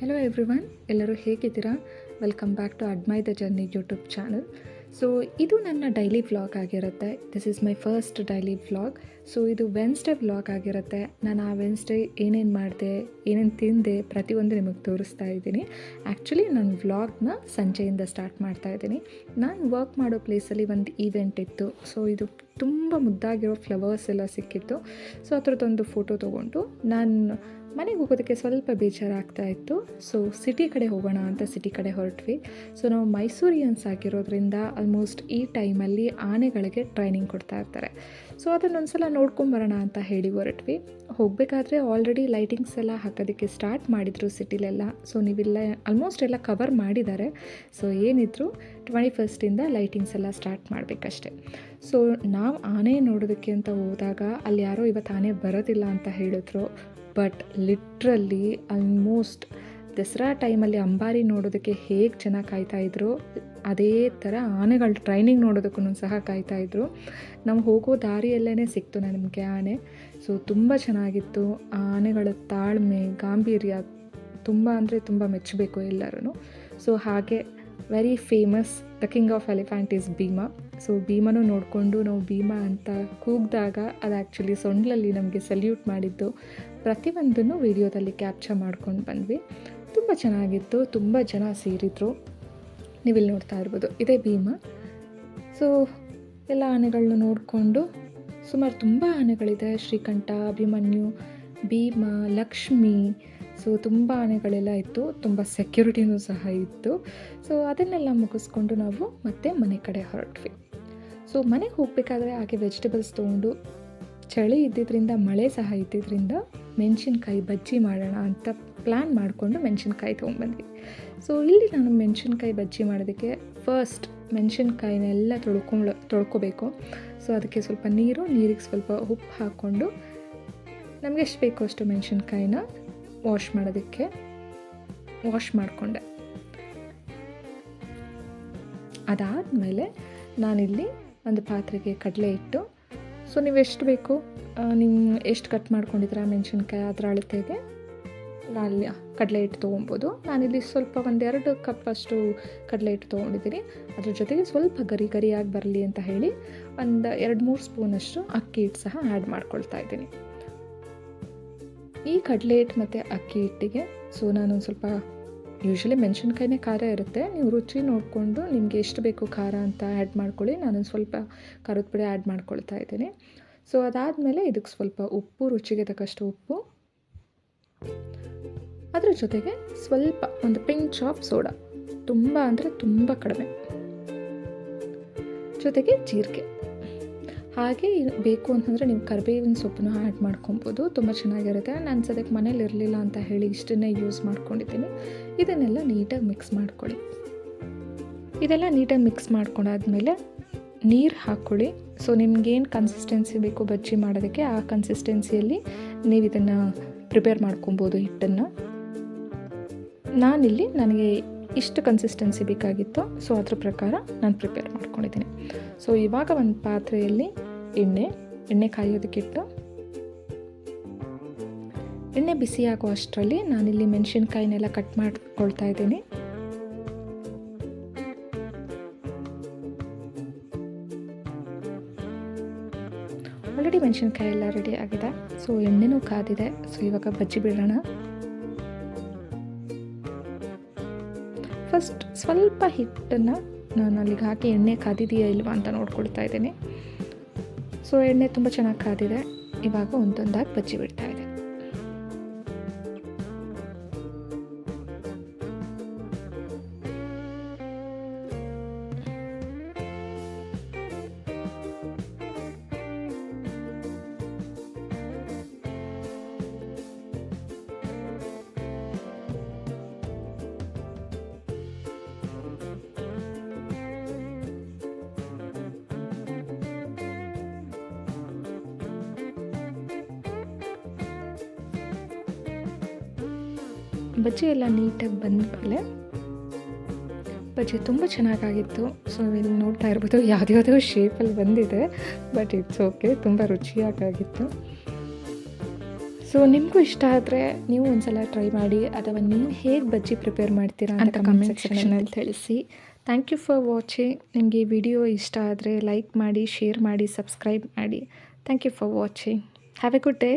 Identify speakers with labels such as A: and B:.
A: Hello everyone ಎಲ್ಲರೂ ಹೇಗಿದ್ದೀರಾ? Welcome back to ಅಡ್ಮೈ the journey YouTube channel so ಇದು ನನ್ನ ಡೈಲಿ ವ್ಲಾಗ್ ಆಗಿರುತ್ತೆ. This is my first daily vlog so ಇದು Wednesday vlog ಆಗಿರುತ್ತೆ. ನಾನು ಆ ವೆನ್ಸ್ಡೇ ಏನೇನು ಮಾಡಿದೆ, ಏನೇನು ತಿಂದೆ ಪ್ರತಿಯೊಂದು ನಿಮಗೆ ತೋರಿಸ್ತಾ ಇದ್ದೀನಿ. ಆ್ಯಕ್ಚುಲಿ ನನ್ನ ವ್ಲಾಗ್ನ ಸಂಜೆಯಿಂದ ಸ್ಟಾರ್ಟ್ ಮಾಡ್ತಾ ಇದ್ದೀನಿ. ನಾನು ವರ್ಕ್ ಮಾಡೋ ಪ್ಲೇಸಲ್ಲಿ ಒಂದು ಈವೆಂಟ್ ಇತ್ತು. ಸೊ ಇದು ತುಂಬ ಮುದ್ದಾಗಿರೋ ಫ್ಲವರ್ಸ್ ಎಲ್ಲ ಸಿಕ್ಕಿತ್ತು. ಸೊ ಅದ್ರದ್ದೊಂದು ಫೋಟೋ ತೊಗೊಂಡು ನಾನು ಮನೆಗೆ ಹೋಗೋದಕ್ಕೆ ಸ್ವಲ್ಪ ಬೇಜಾರಾಗ್ತಾ ಇತ್ತು. ಸೊ ಸಿಟಿ ಕಡೆ ಹೋಗೋಣ ಅಂತ ಸಿಟಿ ಕಡೆ ಹೊರಟ್ವಿ. ಸೊ ನಾವು ಮೈಸೂರಿಯನ್ಸ್ ಆಗಿರೋದ್ರಿಂದ ಆಲ್ಮೋಸ್ಟ್ ಈ ಟೈಮಲ್ಲಿ ಆನೆಗಳಿಗೆ ಟ್ರೈನಿಂಗ್ ಕೊಡ್ತಾ ಇರ್ತಾರೆ. ಸೊ ಅದನ್ನೊಂದ್ಸಲ ನೋಡ್ಕೊಂಬರೋಣ ಅಂತ ಹೇಳಿ ಹೊರಟ್ವಿ. ಹೋಗಬೇಕಾದ್ರೆ ಆಲ್ರೆಡಿ ಲೈಟಿಂಗ್ಸ್ ಎಲ್ಲ ಹಾಕೋದಕ್ಕೆ ಸ್ಟಾರ್ಟ್ ಮಾಡಿದರು ಸಿಟಿಲೆಲ್ಲ ಸೊ ನೀವೆಲ್ಲ ಆಲ್ಮೋಸ್ಟ್ ಎಲ್ಲ ಕವರ್ ಮಾಡಿದ್ದಾರೆ. ಸೊ ಏನಿದ್ರು ಟ್ವೆಂಟಿ ಫಸ್ಟಿಂದ ಲೈಟಿಂಗ್ಸ್ ಎಲ್ಲ ಸ್ಟಾರ್ಟ್ ಮಾಡಬೇಕಷ್ಟೆ. ಸೊ ನಾವು ಆನೆ ನೋಡೋದಕ್ಕೆ ಅಂತ ಹೋದಾಗ ಅಲ್ಲಿ ಯಾರೋ ಇವತ್ತು ಆನೆ ಬರೋದಿಲ್ಲ ಅಂತ ಹೇಳಿದ್ರು. ಬಟ್ ಲಿಟ್ರಲ್ಲಿ ಆಲ್ಮೋಸ್ಟ್ ದಸರಾ ಟೈಮಲ್ಲಿ ಅಂಬಾರಿ ನೋಡೋದಕ್ಕೆ ಹೇಗೆ ಜನ ಕಾಯ್ತಾಯಿದ್ರು ಅದೇ ಥರ ಆನೆಗಳ ಟ್ರೈನಿಂಗ್ ನೋಡೋದಕ್ಕೂ ಸಹ ಕಾಯ್ತಾಯಿದ್ರು ನಾವು ಹೋಗೋ ದಾರಿಯಲ್ಲೇ ಸಿಕ್ತು ನಮಗೆ ಆನೆ. ಸೊ ತುಂಬ ಚೆನ್ನಾಗಿತ್ತು. ಆ ಆನೆಗಳ ತಾಳ್ಮೆ, ಗಾಂಭೀರ್ಯ ತುಂಬ ಅಂದರೆ ತುಂಬ ಮೆಚ್ಚಬೇಕು ಎಲ್ಲರೂ ಸೊ ಹಾಗೆ very famous the king of elephant is Bhima. So ಭೀಮನೂ ನೋಡಿಕೊಂಡು ನಾವು ಭೀಮಾ ಅಂತ ಕೂಗಿದಾಗ ಅದು ಆ್ಯಕ್ಚುಲಿ ಸೊಂಡ್ಲಲ್ಲಿ ನಮಗೆ ಸಲ್ಯೂಟ್ ಮಾಡಿದ್ದು. ಪ್ರತಿಯೊಂದನ್ನು ವಿಡಿಯೋದಲ್ಲಿ ಕ್ಯಾಪ್ಚರ್ ಮಾಡ್ಕೊಂಡು ಬಂದ್ವಿ. ತುಂಬ ಚೆನ್ನಾಗಿತ್ತು, ತುಂಬ ಜನ ಸೇರಿದರು. ನೀವಿಲ್ಲಿ ನೋಡ್ತಾ ಇರ್ಬೋದು, ಇದೇ ಭೀಮಾ. ಸೊ ಎಲ್ಲ ಆನೆಗಳನ್ನ ನೋಡಿಕೊಂಡು, ಸುಮಾರು ತುಂಬ ಆನೆಗಳಿದೆ. ಶ್ರೀಕಂಠ, ಅಭಿಮನ್ಯು, ಭೀಮಾ, ಲಕ್ಷ್ಮಿ ಸೊ ತುಂಬ ಆನೆಗಳೆಲ್ಲ ಇತ್ತು, ತುಂಬ ಸೆಕ್ಯೂರಿಟಿನೂ ಸಹ ಇತ್ತು. ಸೊ ಅದನ್ನೆಲ್ಲ ಮುಗಿಸ್ಕೊಂಡು ನಾವು ಮತ್ತೆ ಮನೆ ಕಡೆ ಹೊರಟ್ವಿ. ಸೊ ಮನೆಗೆ ಹೋಗಬೇಕಾದ್ರೆ ಹಾಗೆ ವೆಜಿಟೇಬಲ್ಸ್ ತೊಗೊಂಡು ಚಳಿ ಇದ್ದಿದ್ದರಿಂದ ಮಳೆ ಸಹ ಇದ್ದಿದ್ದರಿಂದ ಮೆಣಸಿನ್ಕಾಯಿ ಬಜ್ಜಿ ಮಾಡೋಣ ಅಂತ ಪ್ಲ್ಯಾನ್ ಮಾಡಿಕೊಂಡು ಮೆಣಸಿನ್ಕಾಯಿ ತೊಗೊಂಡ್ಬಂದ್ವಿ. ಸೊ ಇಲ್ಲಿ ನಾನು ಮೆಣಸಿನ್ಕಾಯಿ ಬಜ್ಜಿ ಮಾಡೋದಕ್ಕೆ ಫಸ್ಟ್ ಮೆಣಸಿನ್ಕಾಯಿನೆಲ್ಲ ತೊಳ್ಕೊಂಡು, ತೊಳ್ಕೊಬೇಕು. ಸೊ ಅದಕ್ಕೆ ಸ್ವಲ್ಪ ನೀರು, ನೀರಿಗೆ ಸ್ವಲ್ಪ ಉಪ್ಪು ಹಾಕ್ಕೊಂಡು ನಮಗೆ ಎಷ್ಟು ಬೇಕೋ ಅಷ್ಟು ಮೆಣಸಿನ್ಕಾಯಿನ ವಾಶ್ ಮಾಡೋದಕ್ಕೆ. ವಾಶ್ ಮಾಡಿಕೊಂಡೆ. ಅದಾದಮೇಲೆ ನಾನಿಲ್ಲಿ ಒಂದು ಪಾತ್ರೆಗೆ ಕಡಲೆ ಇಟ್ಟು ಸೊ ನೀವು ಎಷ್ಟು ಬೇಕು ನಿಮ್ಮ ಎಷ್ಟು ಕಟ್ ಮಾಡ್ಕೊಂಡಿದ್ದೀರಾ ಮೆಣಸಿನ್ಕಾಯಿ ಅದರ ಅಳತೆಗೆ ಅಲ್ಲಿ ಕಡಲೆ ಹಿಟ್ಟು ತೊಗೊಬೋದು. ನಾನಿಲ್ಲಿ ಸ್ವಲ್ಪ ಒಂದೆರಡು ಕಪ್ ಅಷ್ಟು ಕಡಲೆ ಹಿಟ್ಟು ತೊಗೊಂಡಿದ್ದೀನಿ. ಅದ್ರ ಜೊತೆಗೆ ಸ್ವಲ್ಪ ಗರಿ ಗರಿಯಾಗಿ ಬರಲಿ ಅಂತ ಹೇಳಿ ಒಂದು ಎರಡು ಮೂರು ಸ್ಪೂನಷ್ಟು ಅಕ್ಕಿ ಹಿಟ್ಟು ಸಹ ಆ್ಯಡ್ ಮಾಡ್ಕೊಳ್ತಾ ಇದ್ದೀನಿ. ಈ ಕಡಲೆ ಹಿಟ್ಟು ಮತ್ತು ಅಕ್ಕಿ ಹಿಟ್ಟಿಗೆ. ಸೊ ನಾನು ಸ್ವಲ್ಪ ಯೂಶ್ವಲಿ ಮೆಣಸಿನ್ಕಾಯಿನೇ ಖಾರ ಇರುತ್ತೆ. ನೀವು ರುಚಿ ನೋಡಿಕೊಂಡು ನಿಮಗೆ ಎಷ್ಟು ಬೇಕು ಖಾರ ಅಂತ ಆ್ಯಡ್ ಮಾಡ್ಕೊಳ್ಳಿ. ನಾನು ಸ್ವಲ್ಪ ಖಾರದ ಪುಡಿ ಆ್ಯಡ್ ಮಾಡ್ಕೊಳ್ತಾ ಇದ್ದೀನಿ. ಸೊ ಅದಾದಮೇಲೆ ಇದಕ್ಕೆ ಸ್ವಲ್ಪ ಉಪ್ಪು, ರುಚಿಗೆ ತಕ್ಕಷ್ಟು ಉಪ್ಪು. ಅದರ ಜೊತೆಗೆ ಸ್ವಲ್ಪ ಒಂದು ಪಿಂಚ್ ಆಫ್ ಸೋಡಾ ತುಂಬ ಅಂದರೆ ತುಂಬ ಕಡಿಮೆ. ಜೊತೆಗೆ ಜೀರಿಗೆ. ಹಾಗೆ ಬೇಕು ಅಂತಂದರೆ ನೀವು ಕರಿಬೇವಿನ ಸೊಪ್ಪನ್ನು ಆ್ಯಡ್ ಮಾಡ್ಕೊಬೋದು. ತುಂಬ ಚೆನ್ನಾಗಿರುತ್ತೆ. ನಾನು ಸದ್ಯಕ್ಕೆ ಮನೇಲಿ ಇರಲಿಲ್ಲ ಅಂತ ಹೇಳಿ ಇಷ್ಟನ್ನೇ ಯೂಸ್ ಮಾಡ್ಕೊಂಡಿದ್ದೀನಿ. ಇದನ್ನೆಲ್ಲ ನೀಟಾಗಿ ಮಿಕ್ಸ್ ಮಾಡ್ಕೊಳ್ಳಿ. ಇದೆಲ್ಲ ನೀಟಾಗಿ ಮಿಕ್ಸ್ ಮಾಡ್ಕೊಂಡಾದ್ಮೇಲೆ ನೀರು ಹಾಕ್ಕೊಳ್ಳಿ. ಸೊ ನಿಮ್ಗೇನು ಕನ್ಸಿಸ್ಟೆನ್ಸಿ ಬೇಕು ಬಜ್ಜಿ ಮಾಡೋದಕ್ಕೆ, ಆ ಕನ್ಸಿಸ್ಟೆನ್ಸಿಯಲ್ಲಿ ನೀವು ಇದನ್ನು ಪ್ರಿಪೇರ್ ಮಾಡ್ಕೊಬೋದು ಹಿಟ್ಟನ್ನು. ನಾನಿಲ್ಲಿ ನನಗೆ ಇಷ್ಟು ಕನ್ಸಿಸ್ಟೆನ್ಸಿ ಬೇಕಾಗಿತ್ತು. ಸೊ ಅದ್ರ ಪ್ರಕಾರ ನಾನು ಪ್ರಿಪೇರ್ ಮಾಡ್ಕೊಂಡಿದ್ದೀನಿ. ಸೊ ಇವಾಗ ಒಂದು ಪಾತ್ರೆಯಲ್ಲಿ ಎಣ್ಣೆ ಎಣ್ಣೆ ಕಾಯೋದಕ್ಕಿಟ್ಟು. ಎಣ್ಣೆ ಬಿಸಿ ಆಗೋ ಅಷ್ಟರಲ್ಲಿ ನಾನಿಲ್ಲಿ ಮೆಣಸಿನ್ಕಾಯಿನೆಲ್ಲ ಕಟ್ ಮಾಡ್ಕೊಳ್ತಾ ಇದ್ದೀನಿ. ಆಲ್ರೆಡಿ ಮೆಣಸಿನ್ಕಾಯಿ ಎಲ್ಲ ರೆಡಿ ಆಗಿದೆ. ಸೊ ಎಣ್ಣೆನೂ ಕಾದಿದೆ. ಸೊ ಇವಾಗ ಬಜ್ಜಿ ಬಿಡೋಣ. ಫಸ್ಟ್ ಸ್ವಲ್ಪ ಹಿಟ್ಟನ್ನು ನಾನು ಅಲ್ಲಿಗೆ ಹಾಕಿ ಎಣ್ಣೆ ಕಾದಿದೆಯಾ ಇಲ್ವಾ ಅಂತ ನೋಡ್ಕೊಳ್ತಾ ಇದ್ದೀನಿ. ಸೊ ಎಣ್ಣೆ ತುಂಬ ಚೆನ್ನಾಗಿ ಕಾದಿದೆ. ಇವಾಗ ಒಂದೊಂದಾಗಿ ಬಜ್ಜಿ ಬಿಡ್ತಾ ಬಜ್ಜಿ ಎಲ್ಲ ನೀಟಾಗಿ ಬಂದಮೇಲೆ ಬಜ್ಜಿ ತುಂಬ ಚೆನ್ನಾಗಾಗಿತ್ತು. ಸೊ ಇಲ್ಲಿ ನೋಡ್ತಾ ಇರ್ಬೋದು ಯಾವುದ್ಯಾವುದೋ ಶೇಪಲ್ಲಿ ಬಂದಿದೆ ಬಟ್ ಇಟ್ಸ್ ಓಕೆ ತುಂಬ ರುಚಿಯಾಗಿತ್ತು ಸೊ ನಿಮಗೂ ಇಷ್ಟ ಆದರೆ ನೀವು ಒಂದ್ಸಲ ಟ್ರೈ ಮಾಡಿ ಅಥವಾ ನೀವು ಹೇಗೆ ಬಜ್ಜಿ ಪ್ರಿಪೇರ್ ಮಾಡ್ತೀರಾ ಅಂತ ಕಮೆಂಟ್ ಸೆಕ್ಷನಲ್ಲಿ ತಿಳಿಸಿ. ಥ್ಯಾಂಕ್ ಯು ಫಾರ್ ವಾಚಿಂಗ್ ನಿಮಗೆ ಈ ವಿಡಿಯೋ ಇಷ್ಟ ಆದರೆ ಲೈಕ್ ಮಾಡಿ ಶೇರ್ ಮಾಡಿ ಸಬ್ಸ್ಕ್ರೈಬ್ ಮಾಡಿ. Thank you for watching have a good day